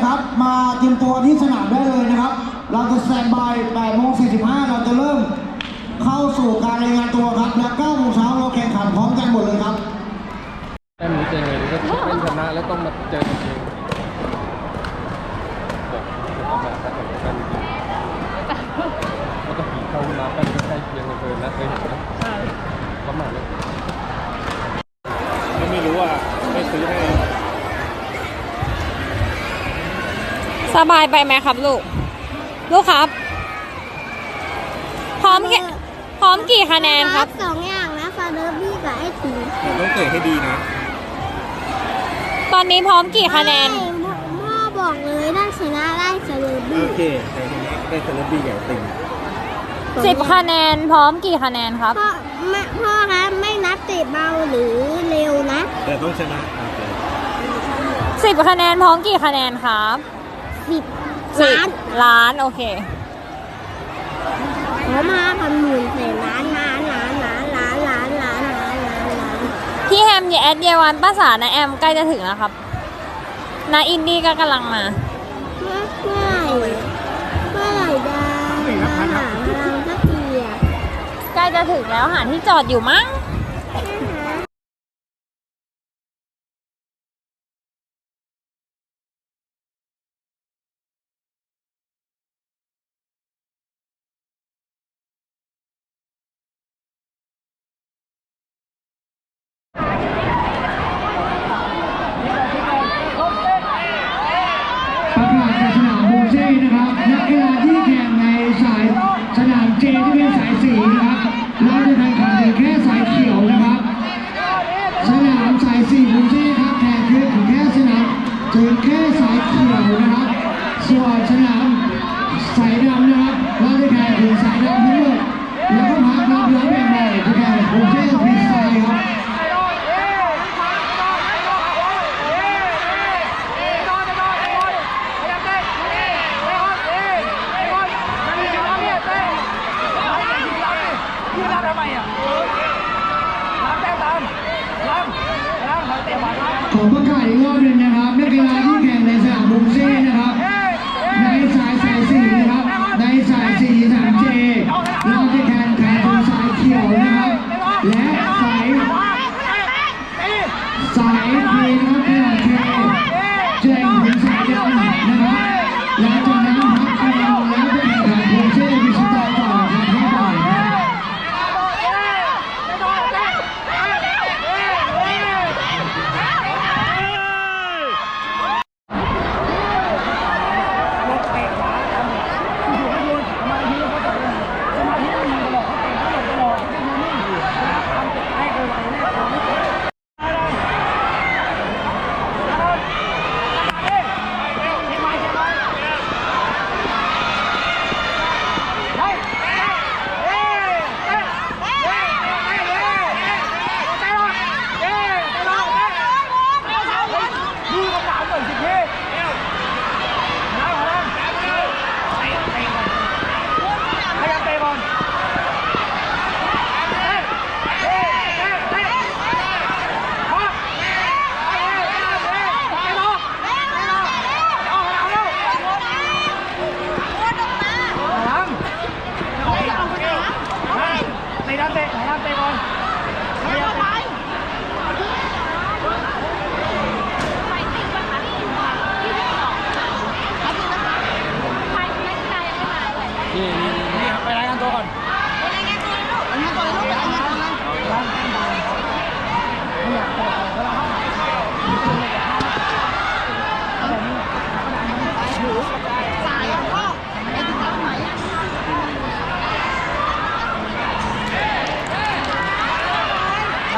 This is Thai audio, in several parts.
นะครับ มาเตรียมตัวที่สนามได้เลยนะครับ เราจะสแตนบาย8โมง45 เราจะเริ่มเข้าสู่การรายงานตัวครับ และ9โมงเช้าเราแข่งขันพร้อมกันหมดเลยครับ แต้มนี้เจอเลยก็เป็นชนะแล้วต้องมาเจอกันเองบอกประมาทถ้าผมกันจริงแล้วก็ผีเข้ามากันก็ใกล้เคียงกันเกินนะเคยเห็นไหมประมาทเลย ไม่รู้ว่าไม่ซื้อให้ สบายไปไหมครับลูก ลูกครับ พร้อมแค่พร้อมกี่คะแนนครับสองอย่างนะฟาเดอร์บี้กับไอทีต้องเตะให้ดีนะ ตอนนี้พร้อมกี่คะแนนไม่พ่อพ่อบอกเลยถ้าชนะได้เซเลบโอบี้เคแต่ทีนี้ได้เซเลบบี้อย่างติ่งสิบคะแนนพร้อมกี่คะแนนครับ พ่อแม่พ่อครับไม่นับเตะเบาหรือเร็วนะ แต่ต้องชนะโอเคสิบคะแนนพร้อมกี่คะแนนครับ สิบสิบล้านล้านโอเคขอมาพันหมื่นแสนล้านล้านล้านล้านล้านล้านล้านล้านล้านล้านพี่แฮมอย่าแอดเยาวันภาษานะแอมใกล้จะถึงแล้วครับนาอินดี้ก็กำลังมา เมื่อเมื่อไหร่เมื่อไหร่จะมาหาเราสักทีอะใกล้จะถึงแล้วหาที่จอดอยู่มั้ง เขียวนะครับ ส่วนฉนามสายดำนะครับว่าด้วยแทนคือสายดำทั้งหมดแล้วก็พักรับรับแบบใหม่ด้วยงทนโอเคพิซซ่าครับขอประกาศอีกรอบหนึ่งนะครับ ครับพี่องเแจ้งถึงสายนะครับหลังจาก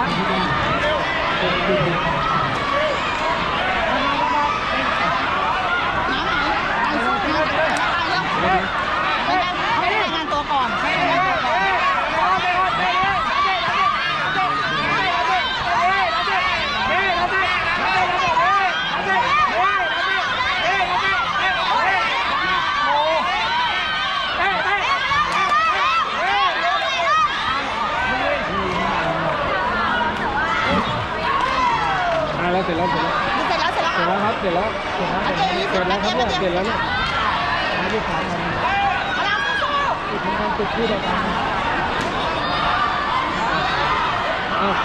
ครับ เปลี่ยนแล้วเปลี่ยนแล้วเปลี่ยนแล้วครับเนี่ยเปลี่ยนแล้วเนี่ยมาที่ขาทำติดทำการติดที่เดียวกันอ้าว